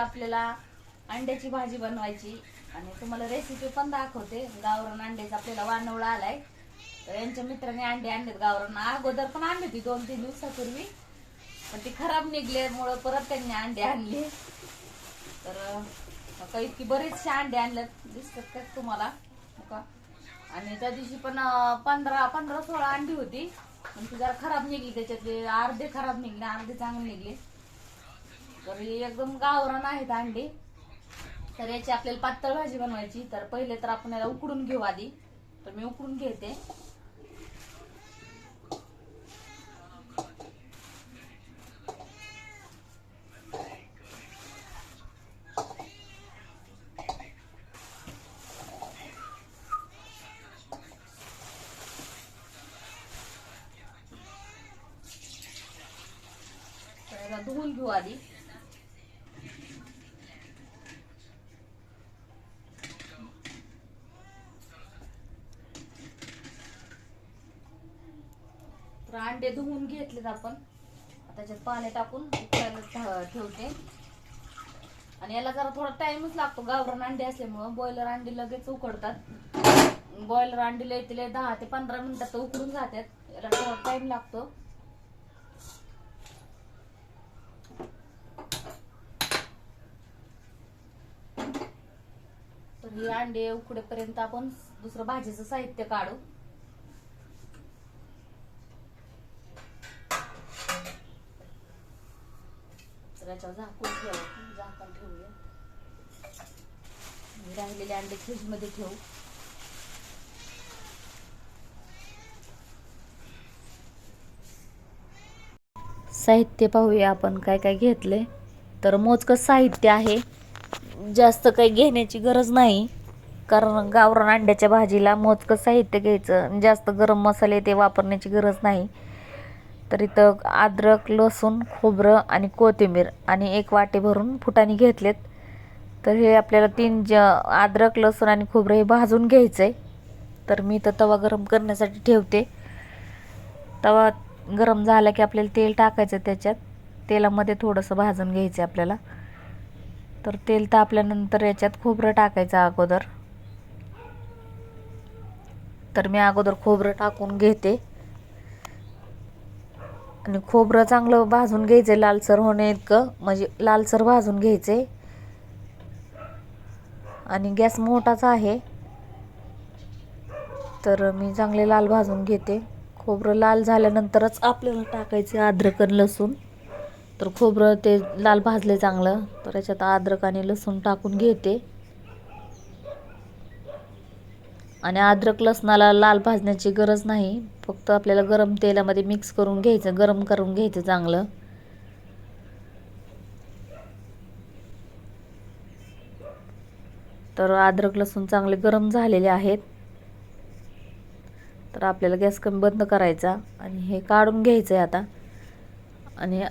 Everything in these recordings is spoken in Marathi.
आपल्याला अंड्याची भाजी बनवायची आणि तुम्हाला रेसिपी पण दाखवते. गावरान अंड्याचा आपल्याला वानवळा आलाय. तर यांच्या मित्राने अंडे आणलेत गावरान. अगोदर पण आणली होती दोन तीन दिवसापूर्वी. पण ती खराब निघल्यामुळं परत त्यांनी अंडे आणले. तर इतकी बरेचसे अंडे आणलेत. दिसतात का तुम्हाला? हो का? आणि त्या दिवशी पण पंधरा पंधरा सोळा अंडी होती. पण ती जरा खराब निघली. त्याच्यातले अर्धे खराब निघले अर्धे चांगले निघले. तर हे एकदम गावरान आहेत अंडे. तर याची आपल्याला पातळ भाजी बनवायची. तर पहिले तर आपण याला उकडून घेऊ आधी. तर मी उकडून घेते. तर याला धुवून घेऊ आधी. तर अंडे धुवून घेतलेत आपण. त्याच्यात पाणी टाकून उकळायला ठेवते. आणि याला जरा थोडा टाइमच लागतो. गावरान अंडे असल्यामुळं बॉयलर अंडी लगेच उकडतात. बॉयलर अंडी लय दहा ते पंधरा मिनिटात उकडून जातात. याला थोडा टाइम लागतो. तर ही अंडे उकडेपर्यंत आपण दुसरं भाजीचं साहित्य काढू. आणि राहिलेले अंडे फ्रीजमध्ये ठेवू. साहित्य पाहूया आपण काय काय घेतले. तर मोजकं साहित्य आहे. जास्त काही घेण्याची गरज नाही. कारण गावरान अंड्याच्या भाजीला मोजकं साहित्य घ्यायचं जास्त गरम मसाले ते वापरण्याची गरज नाही. तर इथं अद्रक लसूण खोबरं आणि कोथिंबीर आणि एक वाटी भरून फुटाणे घेतलेत. तर हे आपल्याला तीन ज अद्रक लसूण आणि खोबरं हे भाजून घ्यायचं आहे तर मी तर तवा गरम करण्यासाठी ठेवते. तवा गरम झाला की आपल्याला तेल टाकायचं त्याच्यात. तेलामध्ये थोडंसं भाजून घ्यायचं आहे आपल्याला. तर तेल तापल्यानंतर याच्यात खोबरं टाकायचं अगोदर. तर मी अगोदर खोबरं टाकून घेते. आणि खोबरं चांगलं भाजून घ्यायचं लालसर होणे इतकं. म्हणजे लालसर भाजून घ्यायचे आणि गॅस मोठाच आहे. तर मी चांगले लाल भाजून घेते. खोबरं लाल झाल्यानंतरच आपल्याला टाकायचे अद्रक आणि लसूण. तर खोबरं ते लाल भाजले चांगलं तर याच्यात अद्रक आणि लसूण टाकून घेते. आणि अद्रक लसणाला लाल भाजण्याची गरज नाही फक्त आपल्याला गरम तेलामध्ये मिक्स करून घ्यायचं गरम करून घ्यायचं चांगलं. तर अद्रक लसूण चांगले गरम झालेले आहेत. तर आपल्याला गॅस कमी बंद करायचा आणि हे काढून घ्यायचं आहे आता. आणि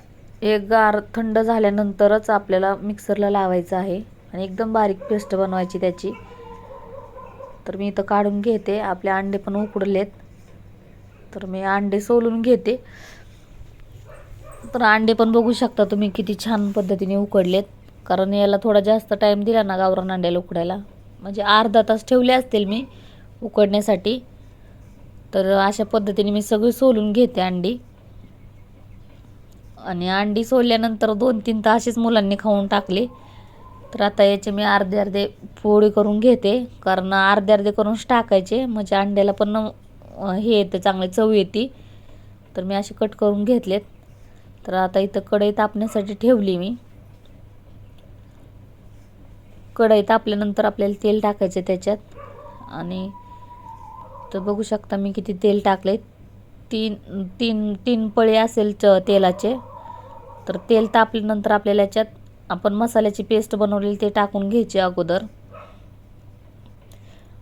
एक गार थंड झाल्यानंतरच आपल्याला मिक्सरला लावायचं आहे आणि एकदम बारीक पेस्ट बनवायची त्याची. तर मी इथं काढून घेते. आपले अंडे पण उकडलेत. तर मी अंडे सोलून घेते. तर अंडे पण बघू शकता तुम्ही किती छान पद्धतीने उकडलेत. कारण याला थोडा जास्त टाईम दिला ना गावरान अंड्याला उकडायला. म्हणजे अर्धा तास ठेवले असतील मी उकडण्यासाठी. तर अशा पद्धतीने मी सगळी सोलून घेते अंडी. आणि अंडी सोलल्यानंतर दोन तीन तासेच मुलांनी खाऊन टाकले. तर आता याचे मी अर्धे अर्धे पोळी करून घेते. कारण अर्धे अर्धे करूनच टाकायचे. म्हणजे अंड्याला पण हे येते चांगली चव येते. तर मी असे कट करून घेतलेत. तर आता इथं कढई तापण्यासाठी ठेवली मी. कढई तापल्यानंतर आपल्याला तेल टाकायचं त्याच्यात. आणि तर बघू शकता मी किती तेल टाकले तीन तीन तीन पळे असेल च तेलाचे. तर तेल तापल्यानंतर आपल्याला याच्यात आपण मसाल्याची पेस्ट बनवलेली ते टाकून घ्यायची अगोदर.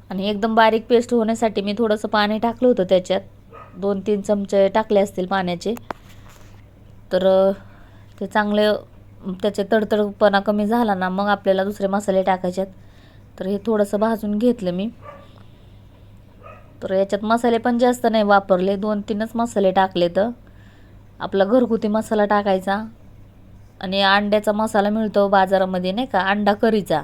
आणि एकदम बारीक पेस्ट होण्यासाठी मी थोडंसं पाणी टाकलं होतं त्याच्यात. दोन तीन चमचे टाकले असतील पाण्याचे. तर ते चांगले त्याचे तडतडपणा कमी झाला ना मग आपल्याला दुसरे मसाले टाकायच्यात तर हे थोडंसं भाजून घेतलं मी. तर याच्यात मसाले पण जास्त नाही वापरले दोन तीनच मसाले टाकले तर. आपला घरगुती मसाला टाकायचा. आणि अंड्याचा मसाला मिळतो बाजारामध्ये नाही का अंडा करीचा.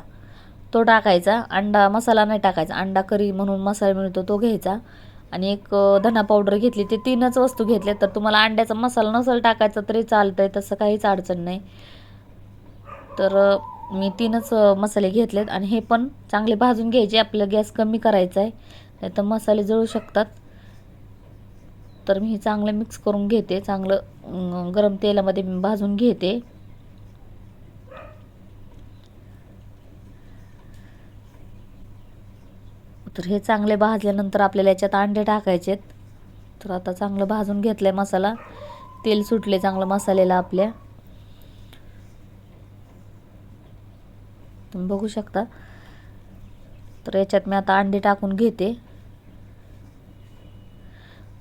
तो टाकायचा. अंडा मसाला नाही टाकायचा. अंडा करी म्हणून मसाला मिळतो तो घ्यायचा. आणि एक धना पावडर घेतली ते तीनच वस्तू घेतल्या तर तुम्हाला अंड्याचा मसाला नसेल टाकायचा तरी चालतं आहे तसं काहीच अडचण नाही. तर मी तीनच मसाले घेतलेत आणि हे पण चांगले भाजून घ्यायचे. आपला गॅस कमी करायचा आहे नाही तर मसाले जळू शकतात. तर मी हे चांगलं मिक्स करून घेते. चांगलं गरम तेलामध्ये मी भाजून घेते. तर हे चांगले भाजल्यानंतर आपल्याला याच्यात अंडे टाकायचे आहेत तर आता चांगलं भाजून घेतलं आहे मसाला. तेल सुटले चांगलं मसाल्याला आपल्या. तुम्ही बघू शकता. तर याच्यात मी आता अंडे टाकून घेते.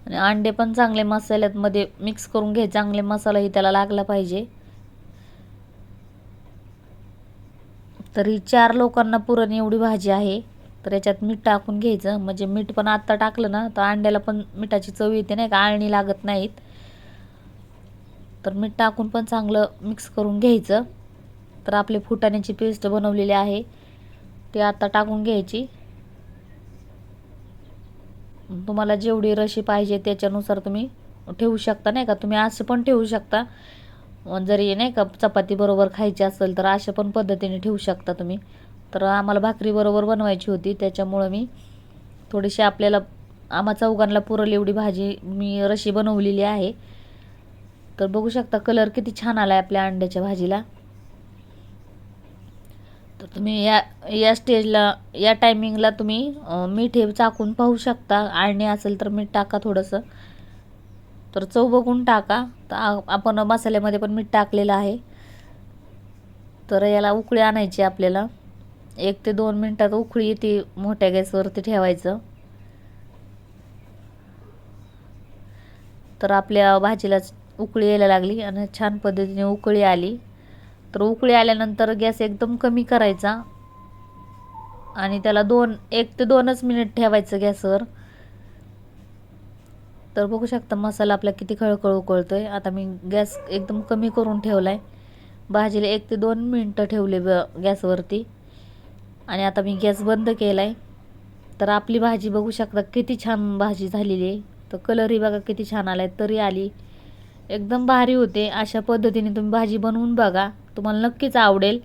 आणि अंडे पण चांगले मसाल्यामध्ये मिक्स करून घे चांगले मसालाही त्याला लागला पाहिजे. तरी चार लोकांना पुरण एवढी भाजी आहे. तर याच्यात मीठ टाकून घ्यायचं. म्हणजे मीठ पण आत्ता टाकलं ना तर अंड्याला पण मिठाची चव येते नाही का? आळणी लागत नाहीत. तर मीठ टाकून पण चांगलं मिक्स करून घ्यायचं. तर आपले फुटाण्याची पेस्ट बनवलेली आहे. ती आता टाकून घ्यायची. तुम्हाला जेवढी रशी पाहिजे त्याच्यानुसार तुम्ही ठेवू शकता नाही का? तुम्ही असं पण ठेवू शकता. जरी नाही का चपाती बरोबर खायची असेल तर अशा पण पद्धतीने ठेवू शकता तुम्ही. तर आम्हाला भाकरी बरोबर बनवायची होती. त्याच्यामुळं मी थोडीशी आपल्याला आम्हा चौघांना पुरल एवढी भाजी मी रशी बनवलेली आहे. तर बघू शकता कलर किती छान आला आहे आपल्या अंड्याच्या भाजीला. तर तुम्ही या या स्टेजला या टायमिंगला तुम्ही मीठ हे चाकून पाहू शकता. आळणी असेल तर मीठ टाका थोडंसं. तर चव बघून टाका. तर आ- आपण मसाल्यामध्ये पण मीठ टाकलेलं आहे. तर याला उकळी आणायची आपल्याला. एक ते दोन मिनटात उकळी ती मोठ्या गॅसवरती ठेवायचं. तर आपल्या भाजीला उकळी यायला लागली आणि छान पद्धतीने उकळी आली. तर उकळी आल्यानंतर गॅस एकदम कमी करायचा. आणि त्याला दोन एक ते दोनच मिनिट ठेवायचं गॅसवर. तर बघू शकता मसाला आपला किती खळखळ उकळतो आहे आता मी गॅस एकदम कमी करून ठेवला आहे भाजीला एक ते दोन मिनटं ठेवले ब गॅसवरती. आणि आता मी गॅस बंद केला आहे तर आपली भाजी बघू शकता किती छान भाजी झालेली आहे. तर कलरही बघा किती छान आला आहे तरी आली. एकदम भारी होते. अशा पद्धतीने तुम्ही भाजी बनवून बघा. तुम्हाला नक्कीच आवडेल.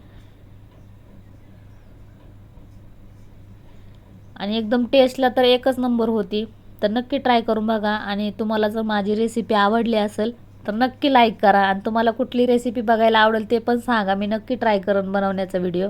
आणि एकदम टेस्टला तर एकच नंबर होती. तर नक्की ट्राय करून बघा. आणि तुम्हाला जर माझी रेसिपी आवडली असेल तर नक्की लाईक करा. आणि तुम्हाला कुठली रेसिपी बघायला आवडेल ते पण सांगा. मी नक्की ट्राय करून बनवण्याचा व्हिडिओ